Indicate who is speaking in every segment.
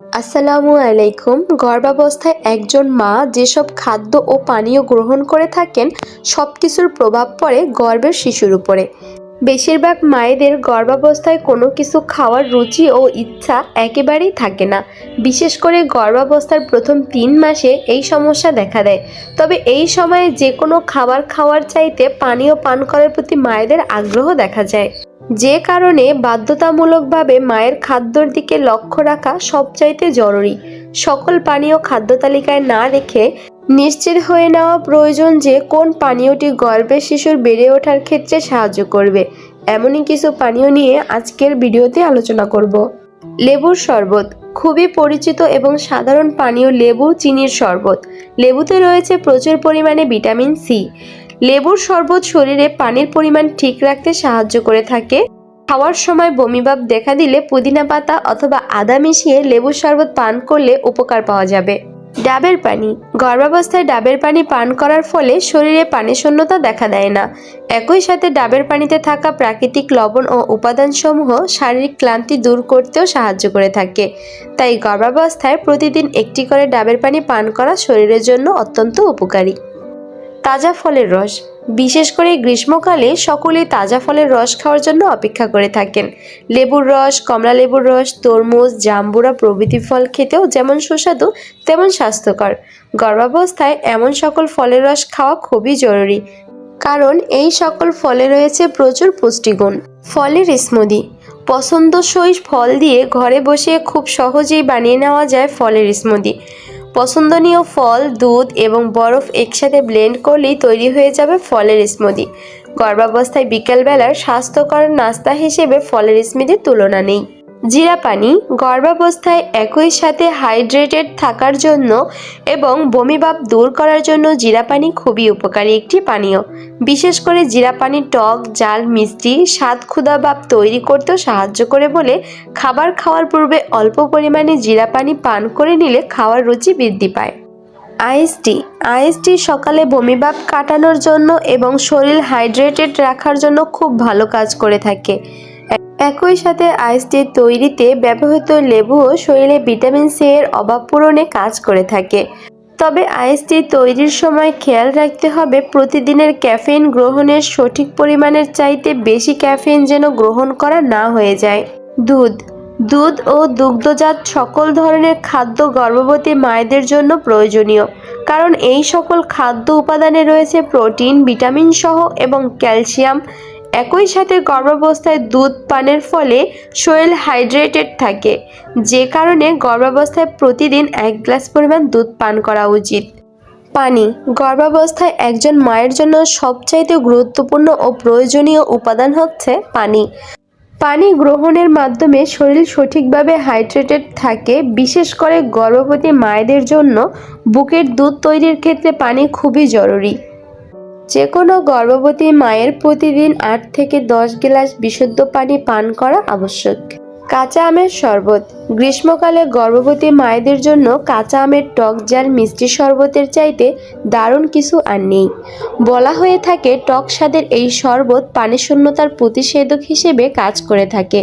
Speaker 1: আসসালামু আলাইকুম। গর্ভাবস্থায় একজন মা যেসব খাদ্য ও পানীয় গ্রহণ করে থাকেন সব কিছুর প্রভাব পড়ে গর্ভের শিশুর উপরে। বেশিরভাগ মায়েদের গর্ভাবস্থায় কোনো কিছু খাওয়ার রুচি ও ইচ্ছা একেবারেই থাকে না। বিশেষ করে গর্ভাবস্থার প্রথম তিন মাসে এই সমস্যা দেখা দেয়। তবে এই সময়ে যে কোনো খাবার খাওয়ার চাইতে পানীয় পান করার প্রতি মায়েদের আগ্রহ দেখা যায়। যে কারণে বাধ্যতামূলকভাবে মায়ের খাদ্যর দিকে লক্ষ্য রাখা সবচাইতে জরুরি। সকল পানীয় খাদ্য তালিকায় না রেখে নিশ্চিত হয়ে নেওয়া প্রয়োজন যে কোন পানীয়টি গর্ভের শিশুর বেড়ে ওঠার ক্ষেত্রে সাহায্য করবে। এমনই কিছু পানীয় নিয়ে আজকের ভিডিওতে আলোচনা করব। লেবুর শরবত, খুবই পরিচিত এবং সাধারণ পানীয় লেবু, চিনির শরবত। লেবুতে রয়েছে প্রচুর পরিমাণে ভিটামিন সি। লেবুর শরবত শরীরে পানির পরিমাণ ঠিক রাখতে সাহায্য করে থাকে। খাওয়ার সময় বমিভাব দেখা দিলে পুদিনা পাতা অথবা আদা মিশিয়ে লেবুর শরবত পান করলে উপকার পাওয়া যাবে। ডাবের পানি। গর্ভাবস্থায় ডাবের পানি পান করার ফলে শরীরে পানি শূন্যতা দেখা দেয় না। একই সাথে ডাবের পানিতে থাকা প্রাকৃতিক লবণ ও উপাদানসমূহ শারীরিক ক্লান্তি দূর করতেও সাহায্য করে থাকে। তাই গর্ভাবস্থায় প্রতিদিন একটি করে ডাবের পানি পান করা শরীরের জন্য অত্যন্ত উপকারী। তাজা ফলের রস। বিশেষ করে গ্রীষ্মকালে সকলেই তাজা ফলের রস খাওয়ার জন্য অপেক্ষা করে থাকেন। লেবুর রস, কমলা লেবুর রস, তরমুজ, জাম্বুরা প্রভৃতি ফল খেতেও যেমন সুস্বাদু, তেমন স্বাস্থ্যকর। গর্ভাবস্থায় এমন সকল ফলের রস খাওয়া খুবই জরুরি, কারণ এই সকল ফলে রয়েছে প্রচুর পুষ্টিগুণ। ফলের স্মুদি। পছন্দসই ফল দিয়ে ঘরে বসে খুব সহজেই বানিয়ে নেওয়া যায় ফলের স্মুদি। পছন্দনীয় ফল, দুধ এবং বরফ একসাথে ব্লেন্ড করলেই তৈরি হয়ে যাবে ফলের স্মুদি। গর্ভাবস্থায় বিকেলবেলার স্বাস্থ্যকর নাস্তা হিসেবে ফলের স্মৃতির তুলনা নেই। জিরা পানি গর্ভাবস্থায় একই সাথে হাইড্রেটেড থাকার জন্য এবং বমিভাব দূর করার জন্য জিরা পানি খুবই উপকারী একটি পানীয়। বিশেষ করে জিরা পানি টক, জাল, মিষ্টি স্বাদ ভাব তৈরি করতেও সাহায্য করে বলে খাবার খাওয়ার পূর্বে অল্প পরিমাণে জিরা পানি পান করে নিলে খাওয়ার রুচি বৃদ্ধি পায়। আইএসটি আইএসটি সকালে বমিভাব কাটানোর জন্য এবং শরীর হাইড্রেটেড রাখার জন্য খুব ভালো কাজ করে থাকে। একই সাথে আইসটির তৈরিতে ব্যবহৃত লেবুও শরীরে ভিটামিন সি এর অভাব পূরণে কাজ করে থাকে। তবে আইসটি তৈরির সময় খেয়াল রাখতে হবে প্রতিদিনের ক্যাফেইন গ্রহণের সঠিক পরিমাণের চাইতে বেশি ক্যাফেইন যেন গ্রহণ করা না হয়ে যায়। দুধ। দুধ ও দুগ্ধজাত সকল ধরনের খাদ্য গর্ভবতী মায়েদের জন্য প্রয়োজনীয়, কারণ এই সকল খাদ্য উপাদানে রয়েছে প্রোটিন, ভিটামিন সহ এবং ক্যালসিয়াম একই সাথে গর্ভাবস্থায় দুধ পানের ফলে শরীর হাইড্রেটেড থাকে। যে কারণে গর্ভাবস্থায় প্রতিদিন এক গ্লাস পরিমাণ দুধ পান করা উচিত। পানি, গর্ভাবস্থায় একজন মায়ের জন্য সবচাইতে গুরুত্বপূর্ণ ও প্রয়োজনীয় উপাদান হচ্ছে পানি। পানি গ্রহণের মাধ্যমে শরীর সঠিকভাবে হাইড্রেটেড থাকে, বিশেষ করে গর্ভবতী মায়েদের জন্য। বুকের দুধ তৈরির ক্ষেত্রে পানি খুবই জরুরি। যে কোনো গর্ভবতী মায়ের প্রতিদিন আট থেকে দশ গ্লাস বিশুদ্ধ পানি পান করা আবশ্যক। কাঁচা আমের শরবত। গ্রীষ্মকালে গর্ভবতী মায়েদের জন্য কাঁচা আমের টক জাল মিষ্টি শরবতের চাইতে দারুণ কিছু আর নেই। বলা হয়ে থাকে, টক স্বাদের এই শরবত পানি শূন্যতার প্রতিষেধক হিসেবে কাজ করে থাকে।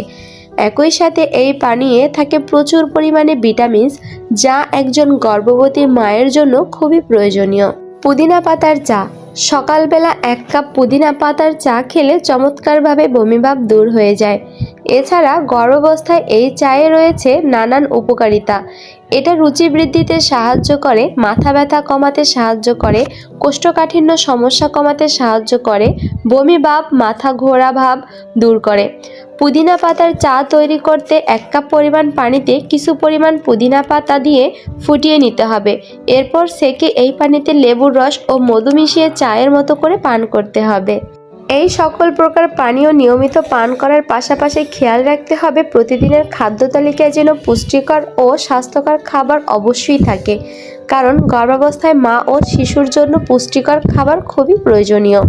Speaker 1: একই সাথে এই পানীয়ে থাকে প্রচুর পরিমাণে ভিটামিনস, যা একজন গর্ভবতী মায়ের জন্য খুবই প্রয়োজনীয়। পুদিনা পাতার চা। সকালবেলা এক কাপ পুদিনা পাতার চা খেলে চমৎকারভাবে বমিভাব দূর হয়ে যায়। এছাড়া গর্ভাবস্থায় এই চায়ে রয়েছে নানান উপকারিতা। এটা রুচি বৃদ্ধিতে সাহায্য করে, মাথা ব্যথা কমাতে সাহায্য করে, কোষ্ঠকাঠিন্য সমস্যা কমাতে সাহায্য করে, বমি ভাব, মাথা ঘোরা ভাব দূর করে। পুদিনা পাতার চা তৈরি করতে এক কাপ পরিমাণ পানিতে কিছু পরিমাণ পুদিনা পাতা দিয়ে ফুটিয়ে নিতে হবে। এরপর সেকে এই পানিতে লেবুর রস ও মধু মিশিয়ে চায়ের মতো করে পান করতে হবে। এই সকল প্রকার পানীয় নিয়মিত পান করার পাশাপাশি খেয়াল রাখতে হবে প্রতিদিনের খাদ্য তালিকায় যেন পুষ্টিকর ও স্বাস্থ্যকর খাবার অবশ্যই থাকে। কারণ গর্ভাবস্থায় মা ও শিশুর জন্য পুষ্টিকর খাবার খুবই প্রয়োজনীয়।